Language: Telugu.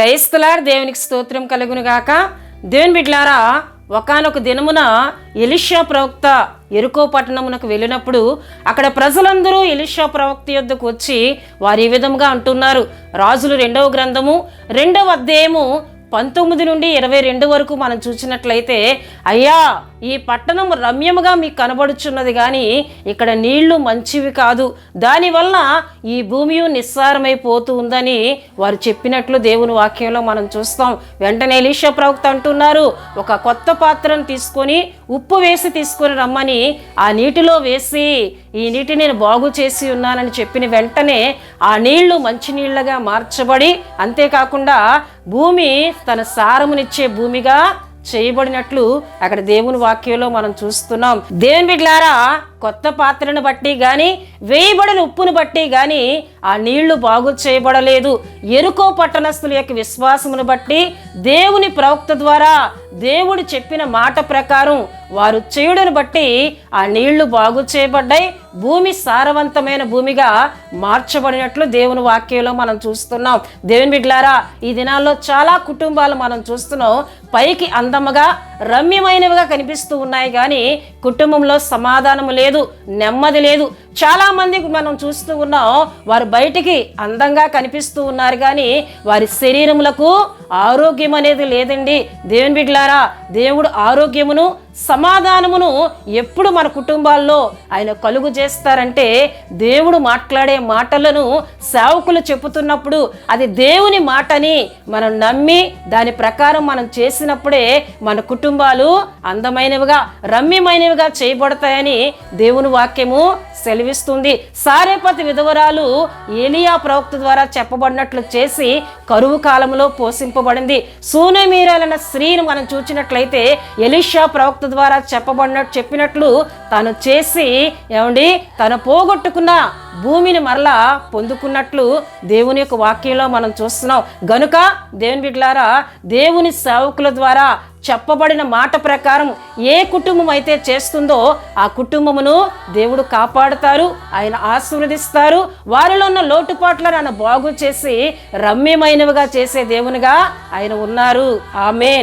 క్రైస్తలార్ దేవునికి స్తోత్రం కలుగును గాక దేవుని బిడ్లారా ఒకానొక దినమున ఎలిషా ప్రవక్త ఎరుకో పట్టణమునకు వెళ్ళినప్పుడు అక్కడ ప్రజలందరూ ఎలిషా ప్రవక్త యొద్దకు వచ్చి వారు ఈ విధంగా అంటున్నారు. రాజులు రెండవ గ్రంథము రెండవ అధ్యాయము పంతొమ్మిది నుండి ఇరవై రెండు వరకు మనం చూసినట్లయితే అయ్యా ఈ పట్టణం రమ్యముగా మీకు కనబడుచున్నది కానీ ఇక్కడ నీళ్ళు మంచివి కాదు. దానివల్ల ఈ భూమి నిస్సారమైపోతూ ఉందని వారు చెప్పినట్లు దేవుని వాక్యంలో మనం చూస్తాం. వెంటనే ఎలీషా ప్రవక్త అంటున్నారు ఒక కొత్త పాత్రను తీసుకొని ఉప్పు వేసి తీసుకొని రమ్మని ఆ నీటిలో వేసి ఈ నీటి నేను బాగు చేసి ఉన్నానని చెప్పిన వెంటనే ఆ నీళ్ళు మంచి నీళ్ళగా మార్చబడి అంతేకాకుండా భూమి తన సారమునిచ్చే భూమిగా చేయబడినట్లు అక్కడ దేవుని వాక్యంలో మనం చూస్తున్నాం. దేవుని బిడ్లారా కొత్త పాత్రను బట్టి గాని వేయబడిన ఉప్పును బట్టి గాని ఆ నీళ్ళు బాగు చేయబడలేదు. ఎరుకో పట్టణస్థుల యొక్క విశ్వాసమును బట్టి దేవుని ప్రవక్త ద్వారా దేవుడు చెప్పిన మాట ప్రకారం వారు చేయుడును బట్టి ఆ నీళ్ళు బాగు చేయబడ్డాయి. భూమి సారవంతమైన భూమిగా మార్చబడినట్లు దేవుని వాక్యంలో మనం చూస్తున్నాం. దేవుని బిడ్లారా ఈ దినాల్లో చాలా కుటుంబాలు మనం చూస్తున్నాం. పైకి అందముగా రమ్యమైనవిగా కనిపిస్తూ ఉన్నాయి కానీ కుటుంబంలో సమాధానం లేదు నెమ్మది లేదు. చాలా మంది మనం చూస్తూ ఉన్నాం వారు బయటికి అందంగా కనిపిస్తూ ఉన్నారు కానీ వారి శరీరములకు ఆరోగ్యం అనేది లేదండి. దేవుని బిడ్లారా దేవుడు ఆరోగ్యమును సమాధానమును ఎప్పుడు మన కుటుంబాల్లో ఆయన కలుగు చేస్తారంటే దేవుడు మాట్లాడే మాటలను సేవకులు చెబుతున్నప్పుడు అది దేవుని మాటని మనం నమ్మి దాని ప్రకారం మనం చేసినప్పుడే మన కుటుంబాలు అందమైనవిగా రమ్యమైనవిగా చేయబడతాయని దేవుని వాక్యము వెలివిస్తుంది సారేపతి విధవరాలు ఏలియా ప్రవక్త ద్వారా చెప్పబడినట్లు చేసి కరువు కాలంలో పోషింపబడింది. సూనమీరాలన్న స్త్రీని మనం చూచినట్లయితే ఎలిషా ప్రవక్త ద్వారా చెప్పబడినట్టు చెప్పినట్లు తను చేసి ఏమండి తను పోగొట్టుకున్న భూమిని మరలా పొందుకున్నట్లు దేవుని యొక్క వాక్యంలో మనం చూస్తున్నాం. గనుక దేవుని బిడ్లారా దేవుని సేవకుల ద్వారా చెప్పబడిన మాట ప్రకారం ఏ కుటుంబం అయితే చేస్తుందో ఆ కుటుంబమును దేవుడు కాపాడుతారు ఆయన ఆశీర్వదిస్తారు వారిలో ఉన్న లోటుపాట్లను ఆయన బాగు చేసి రమ్యమైనవిగా చేసే దేవునిగా ఆయన ఉన్నారు. ఆమె